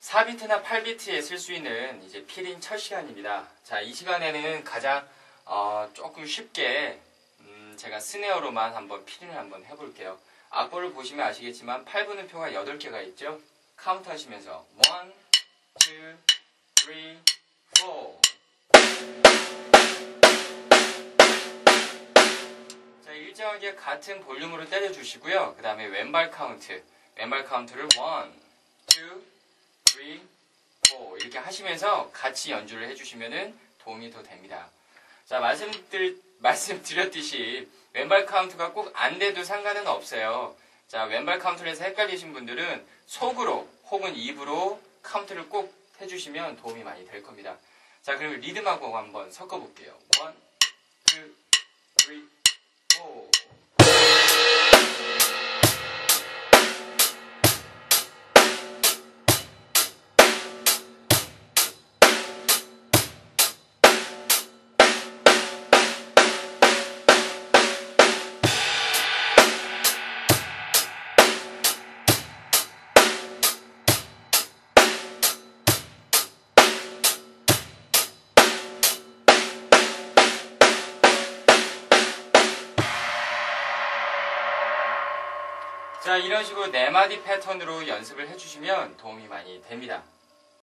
4비트나 8비트에 쓸 수 있는 이제 필인 첫 시간입니다. 자, 이 시간에는 가장 어, 조금 쉽게 음, 제가 스네어로만 한번 필인을 한번 해볼게요. 악보를 보시면 아시겠지만 8분음 표가 8개가 있죠. 카운트 하시면서 1, 2, 3, 4 자, 일정하게 같은 볼륨으로 때려주시고요. 그 다음에 왼발 카운트. 왼발 카운트를 1, 2, 3, 4 이렇게 하시면서 같이 연주를 해주시면 도움이 더 됩니다. 자, 말씀들, 말씀드렸듯이 왼발 카운트가 꼭 안 돼도 상관은 없어요. 자, 왼발 카운트를 해서 헷갈리신 분들은 속으로 혹은 입으로 카운트를 꼭 해주시면 도움이 많이 될 겁니다. 자, 그러면 리듬하고 한번 섞어볼게요. 1, 자, 이런 식으로 네 마디 패턴으로 연습을 해주시면 도움이 많이 됩니다.